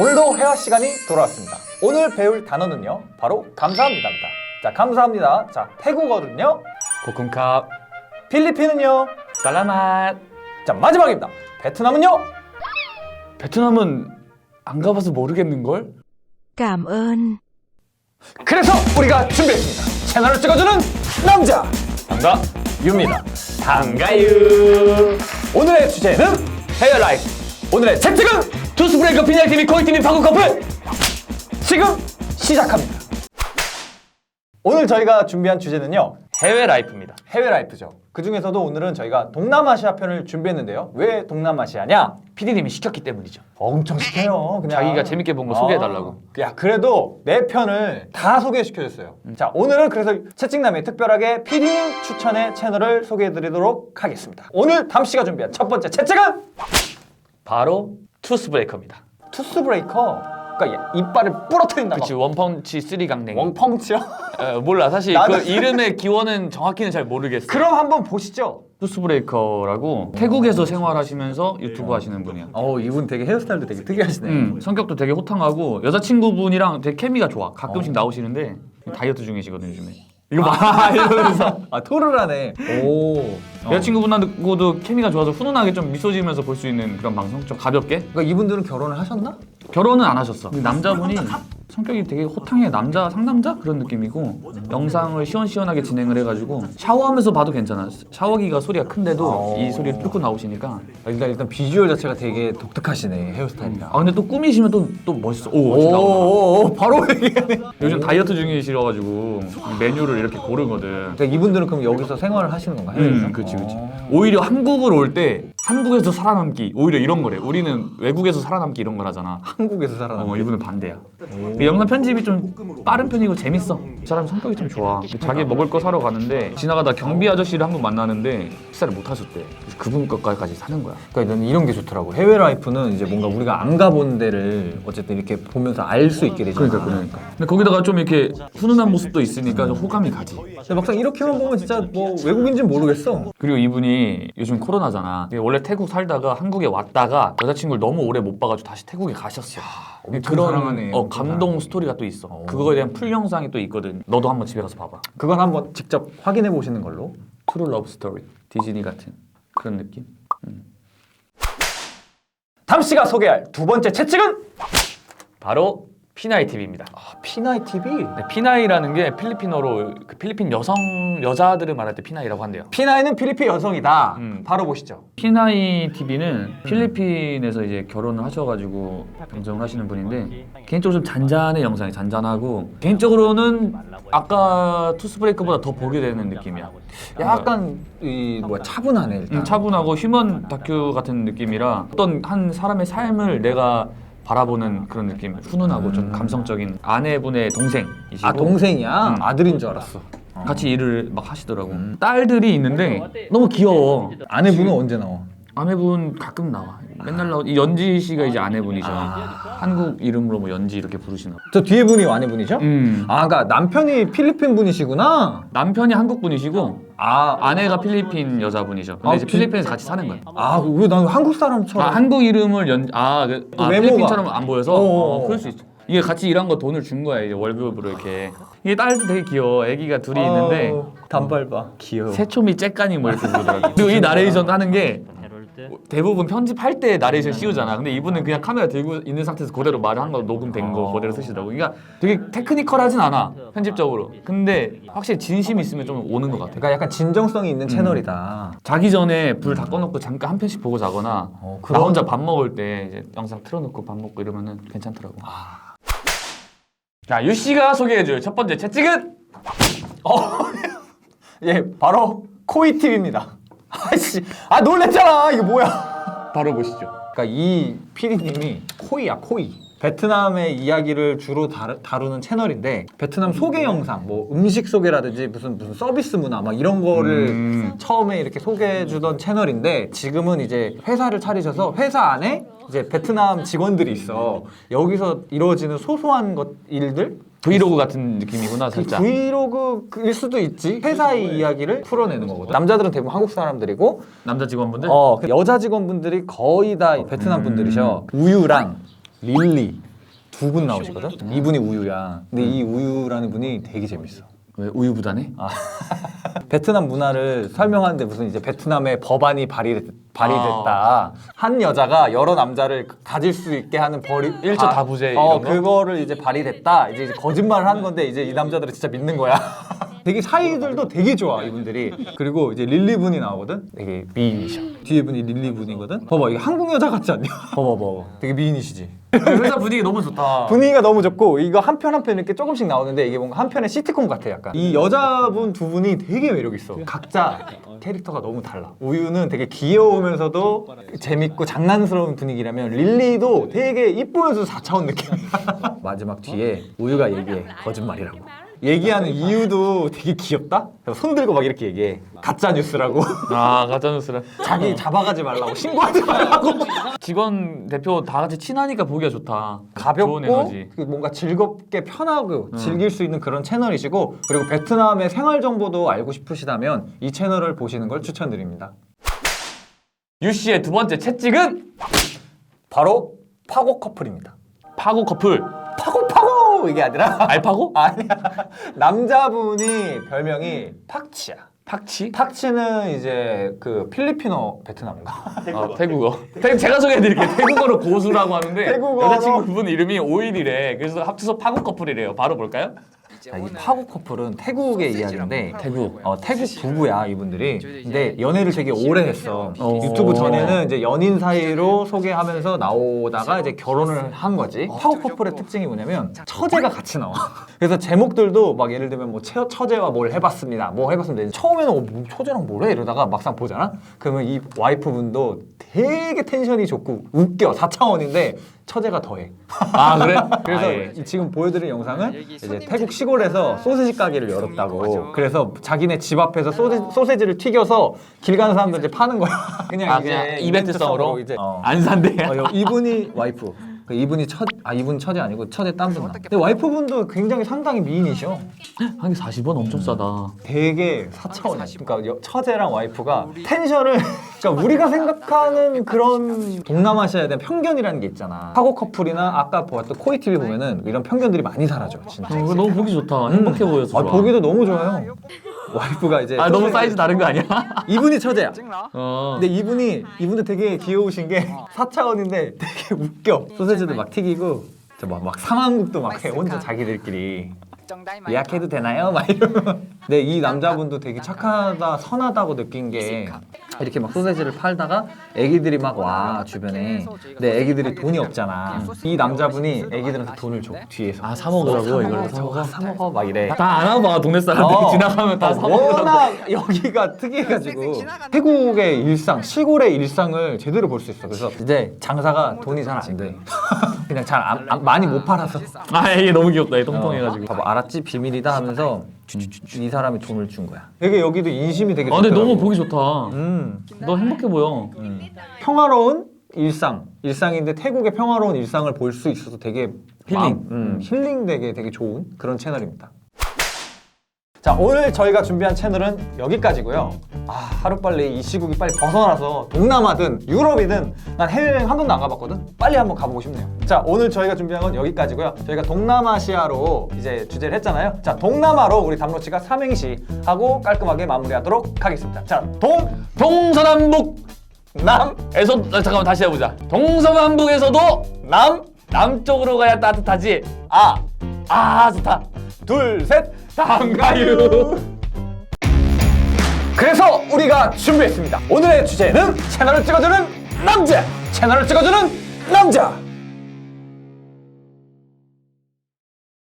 오늘도 회화 시간이 돌아왔습니다. 오늘 배울 단어는요, 바로 감사합니다입니다. 자, 감사합니다. 자, 태국어는요, 고쿤캅 필리핀은요, 살라맛 자, 마지막입니다. 베트남은요, 베트남은 안 가봐서 모르겠는걸? Cảm ơn. 그래서 우리가 준비했습니다. 채널을 찍어주는 남자, 반가 유입니다. 반가유 오늘의 주제는 헤어라이프. 오늘의 채찍은 투스브레이커 피냐TV 코이TV 파고 커플 지금 시작합니다. 오늘 저희가 준비한 주제는요, 해외 라이프입니다 해외 라이프죠. 그 중에서도 오늘은 저희가 동남아시아 편을 준비했는데요. 왜 동남아시아냐? PD님이 시켰기 때문이죠 엄청 시켜요. 그냥 자기가 재밌게 본 거 소개해달라고. 아, 야 그래도 내 편을 다 소개시켜줬어요. 자 오늘은 그래서 채찍남이 특별하게 피디님 추천의 채널을 소개해드리도록 하겠습니다. 오늘 담씨가 준비한 첫 번째 채찍은 바로 투스 브레이커입니다 투스 브레이커. 그러니까 이빨을 부러뜨린다. 그치 원펀치 쓰리 강냉이 원펑치요? 어, 몰라 사실 그 이름의 기원은 정확히는 잘 모르겠어 그럼 한번 보시죠. 투스 브레이커라고 태국에서 생활하시면서 유튜브 하시는 분이야 어 이분 되게 헤어스타일도 되게 특이하시네. 음, 성격도 되게 호탕하고 여자친구분이랑 되게 케미가 좋아 가끔씩 나오시는데 다이어트 중이시거든요 요즘에 이거 봐 이러면서 아 토를 하네. 오. 여자친구분하고도 케미가 좋아서 훈훈하게 좀 미소 지으면서 볼 수 있는 그런 방송 좀 가볍게 그러니까 이분들은 결혼을 하셨나? 결혼은 안 하셨어 근데 남자분이 성격이 되게 호탕해 남자 상남자 그런 느낌이고 영상을 시원시원하게 진행을 해가지고 샤워하면서 봐도 괜찮아 샤워기가 소리가 큰데도 어. 이 소리를 뚫고 나오시니까 아, 일단 일단 비주얼 자체가 되게 독특하시네 헤어스타일이랑. 아 근데 또 꾸미시면 또, 또 멋있어 오, 지금 나온다. 오오오 바로 얘기하네. 요즘 다이어트 중이시라가지고 메뉴를 이렇게 고르거든 그러니까 이분들은 그럼 여기서 생활을 하시는 건가? 해외에서? 음, 그치, 그치. 어. 오히려 한국을 올 때 한국에서 살아남기 오히려 이런 거래. 우리는 외국에서 살아남기 이런 걸 하잖아. 한국에서 살아남는. 어, 이분은 반대야. 그 영상 편집이 좀 빠른 편이고 재밌어. 이 사람 성격이 좀 좋아. 자기 먹을 거 사러 가는데 지나가다 경비 아저씨를 한분 만나는데 식사를 못 하셨대. 그래서 그분 것까지 사는 거야. 그러니까 나는 이런 게 좋더라고. 해외 라이프는 이제 뭔가 우리가 안 가본 데를 어쨌든 이렇게 보면서 알 수 있게 되잖아. 그러니까 그러니까. 근데 거기다가 좀 이렇게 훈훈한 모습도 있으니까 좀 호감이 가지. 근데 막상 이렇게만 보면 진짜 뭐 외국인지는 모르겠어. 그리고 이분이 요즘 코로나잖아. 원래 태국 살다가 한국에 왔다가 여자친구를 너무 오래 못 봐가지고 다시 태국에 가셨어. 엄청 사랑하네, 어, 감동 스토리가 또 있어. 그거에 대한 풀 영상이 또 있거든. 너도 한번 집에 가서 봐봐. 그건 한번 직접 확인해 보시는 걸로. 트루 러브 스토리. 디즈니 같은 그런 느낌. 담 씨가 소개할 두 번째 채찍은 바로 피나이 TV입니다. 아, 피나이 TV. 네, 피나이라는 게 필리핀어로 그 필리핀 여성 여자들을 말할 때 피나이라고 한대요. 피나이는 필리핀 여성이다. 음. 바로 보시죠. 피나이 TV는 필리핀에서 이제 결혼을 하셔가지고 방송을 하시는 분인데 개인적으로 좀 잔잔해 영상이 잔잔하고 개인적으로는 아까 투스브레이크보다 더 보게 되는 느낌이야. 약간 이 뭐야 차분하네 일단. 음, 차분하고 휴먼 다큐 같은 느낌이라 어떤 한 사람의 삶을 내가 바라보는 그런 느낌 훈훈하고 좀 감성적인 아내분의 동생이시고 아 동생이야. 음. 아들인 줄 알았어. 같이 일을 막 하시더라고 딸들이 있는데 너무 귀여워 아내분은 언제 나와? 아내분 가끔 나와 맨날 나오 이 연지 씨가 이제 아내분이죠 한국 이름으로 뭐 연지 이렇게 부르시나 저 뒤에 분이 아내분이죠? 음 아, 그러니까 남편이 필리핀 분이시구나. 남편이 한국 분이시고 아, 아내가 필리핀 여자분이죠 근데 아, 이제 그- 필리핀에서 같이 사는 거야 아, 왜 난 한국 사람처럼? 아, 한국 이름을 연, 아, 그, 아 외모가. 필리핀처럼 안 보여서? 어어어. 어, 그럴 수 있어. 이게 같이 일한 거 돈을 준 거야, 이제 월급으로 이렇게. 이게 딸도 되게 귀여워. 애기가 둘이 있는데, 어, 단발봐. 귀여워. 새초미 째까니 뭐 이렇게 부르더라고. 그리고 이 나레이션 하는 게 대부분 편집할 때 나레이션 씌우잖아. 근데 이분은 그냥 카메라 들고 있는 상태에서 그대로 말을 한 거 녹음된 거 그대로 쓰시더라고. 그러니까 되게 테크니컬하진 않아, 편집적으로. 근데 확실히 진심이 있으면 좀 오는 것 같아. 그러니까 약간 진정성이 있는 채널이다. 자기 전에 불 다 꺼놓고 잠깐 한 편씩 보고 자거나 어, 나 그런- 혼자 밥 먹을 때 이제 영상 틀어놓고 밥 먹고 이러면은 괜찮더라고. 자, 유 씨가 소개해줄 첫 번째 채찍은 예, 바로 코이 TV입니다. 아씨, 아 놀랬잖아. 이게 뭐야? 바로 보시죠. 그러니까 이 PD님이 코이야, 코이. 베트남의 이야기를 주로 다루, 다루는 채널인데 베트남 소개 영상, 뭐 음식 소개라든지 무슨 무슨 서비스 문화 막 이런 거를 음. 처음에 이렇게 소개해 주던 채널인데 지금은 이제 회사를 차리셔서 회사 안에 이제 베트남 직원들이 있어. 여기서 이루어지는 소소한 것 일들 브이로그 같은 느낌이구나 그 살짝. 브이로그일 수도 있지. 회사의 이야기를 풀어내는 거거든. 남자들은 대부분 한국 사람들이고 남자 직원분들. 어, 그 여자 직원분들이 거의 다 베트남 분들이셔. 우유랑 릴리 두 분 나오시거든. 이분이 우유야. 근데 이 우유라는 분이 되게 재밌어. 왜 우유부단해? 베트남 문화를 설명하는데 무슨 이제 베트남의 법안이 발의 발의됐다. 한 여자가 여러 남자를 가질 수 있게 하는 벌이 일처 바- 다부제 어, 이런 거? 그거를 이제 발의됐다. 이제, 이제 거짓말을 하는 건데 이제 이 남자들은 진짜 믿는 거야. 되게 사이들도 되게 좋아 이분들이. 그리고 이제 릴리 분이 나오거든. 되게 미인이셔. 뒤에 분이 릴리 분이거든. 봐봐 이게 한국 여자 같지 않냐? 봐봐 봐봐. 되게 미인이시지. 회사 분위기 너무 좋다. 분위기가 너무 좋고 이거 한 편 한 편 이렇게 조금씩 나오는데 이게 뭔가 한 편의 시트콤 같아 약간 이 여자분 두 분이 되게 매력 있어 각자 캐릭터가 너무 달라 우유는 되게 귀여우면서도 재밌고 장난스러운 분위기라면 릴리도 되게 이쁘면서 4차원 느낌이야 마지막 뒤에 우유가 얘기해 거짓말이라고 얘기하는 이유도 되게 귀엽다 그래서 손 들고 막 이렇게 얘기해 가짜 뉴스라고 아 가짜뉴스라. 자기 잡아가지 말라고 신고하지 말라고 직원 대표 다 같이 친하니까 보기가 좋다. 좋은 가볍고 에너지. 그 뭔가 즐겁게 편하고 즐길 수 있는 그런 채널이시고 그리고 베트남의 생활 정보도 알고 싶으시다면 이 채널을 보시는 걸 추천드립니다. 유 씨의 두 번째 채찍은 바로 파고 커플입니다. 파고 커플. 파고 파 고 이게 아니라 알파고? 아니야 남자분이 별명이 팍치야. 팍치? 팍치는 이제 그 필리핀어 베트남인가? 아, 태국어. 태, 제가 소개해드릴게요. 태국어로 고수라고 하는데 태국어로- 여자친구분 이름이 오일이래. 그래서 합쳐서 파고 커플이래요. 바로 볼까요? 자, 이 파고 커플은 태국의 이야기인데 태국. 어, 태국 부부야 이분들이. 근데 연애를 되게 오래 했어. 어. 유튜브 전에는 이제 연인 사이로 소개하면서 나오다가 이제 결혼을 한 거지. 파고 커플의 특징이 뭐냐면 처제가 같이 나와. 그래서 제목들도 막 예를 들면 뭐 처, 처제와 뭘 해봤습니다. 뭐 해봤습니다 처음에는 어, 뭐 처제랑 뭘 해 이러다가 막상 보잖아? 그러면 이 와이프분도 되게 텐션이 좋고 웃겨 4차원인데 처제가 더해 아 그래? 그래서 아, 예. 이 지금 보여드린 영상은 이제 태국 시골에서 소세지 가게를 열었다고. 그래서 자기네 집 앞에서 소세, 소세지를 튀겨서 길 가는 사람들한테 파는 거야. 그냥 아, 이게 그냥 이벤트성으로 이제 어. 안 산대. 어, 여- 이분이 와이프. 그 이분이 첫, 아 이분 처제 아니고 처제 딴 분. 근데 와이프분도 굉장히 상당히 미인이셔. 한 개 40원 엄청 싸다. 되게 사차원이야. 그러니까 여- 처제랑 와이프가 텐션을 그러니까 우리가 생각하는 그런 동남아시아에 대한 편견이라는 게 있잖아. 하고 커플이나 아까 보았던 코이 TV 보면은 이런 편견들이 많이 사라져. 진짜. 어, 너무 보기 좋다. 행복해 보여서. 아, 좋아. 보기도 너무 좋아요. 와이프가 이제 아 너무 사이즈 다른 거 아니야? 이분이 처제야. 어. 근데 이분이 이분도 되게 귀여우신 게 4차원인데 되게 웃겨. 소세지도 막 튀기고 진짜 막, 막 상황극도 막 해. 혼자 자기들끼리 예약해도 되나요? 막 이러면. 근데 이 남자분도 되게 착하다, 선하다고 느낀 게 이렇게 막 소세지를 팔다가 애기들이 막 와 주변에. 근데 애기들이 돈이 없잖아. 이 남자분이 애기들한테 돈을 줘 뒤에서. 아, 사 먹으라고, 이걸? 사 먹어, 사 먹어 막 이래. 다 알아봐 동네 사람들이 어. 지나가면 다 어, 사먹으라고. 여기가 특이해가지고 태국의 일상, 시골의 일상을 제대로 볼 수 있어. 그래서 이제 장사가 돈이 잘 안 돼. 그냥 잘 안, 안- 많이 못 팔아서. 아 이게 너무 귀엽다. 얘 통통해가지고. 봐봐, 알았지? 비밀이다 하면서 이 사람이 돈을 준 거야. 되게 여기도 인심이 되게 아 근데 좋더라고. 너무 보기 좋다. 음, 너 행복해 보여. 평화로운 일상. 일상인데 태국의 평화로운 일상을 볼 수 있어서 되게 힐링. 음, 힐링 되게 되게 좋은 그런 채널입니다. 자 오늘 저희가 준비한 채널은 여기까지고요. 아 하루빨리 이 시국이 빨리 벗어나서 동남아든 유럽이든 난 해외여행 한 번도 안 가봤거든. 빨리 한번 가보고 싶네요. 자 오늘 저희가 준비한 건 여기까지고요. 저희가 동남아시아로 이제 주제를 했잖아요. 자 동남아로 우리 담로치가 삼행시 하고 깔끔하게 마무리하도록 하겠습니다. 자동 동서남북 남, 에서 아, 잠깐만 다시 해보자. 동서남북에서도 남, 남쪽으로 가야 따뜻하지. 아, 아 좋다. 둘, 셋, 담가유. 그래서 우리가 준비했습니다. 오늘의 주제는 채널을 찍어주는 남자! 채널을 찍어주는 남자!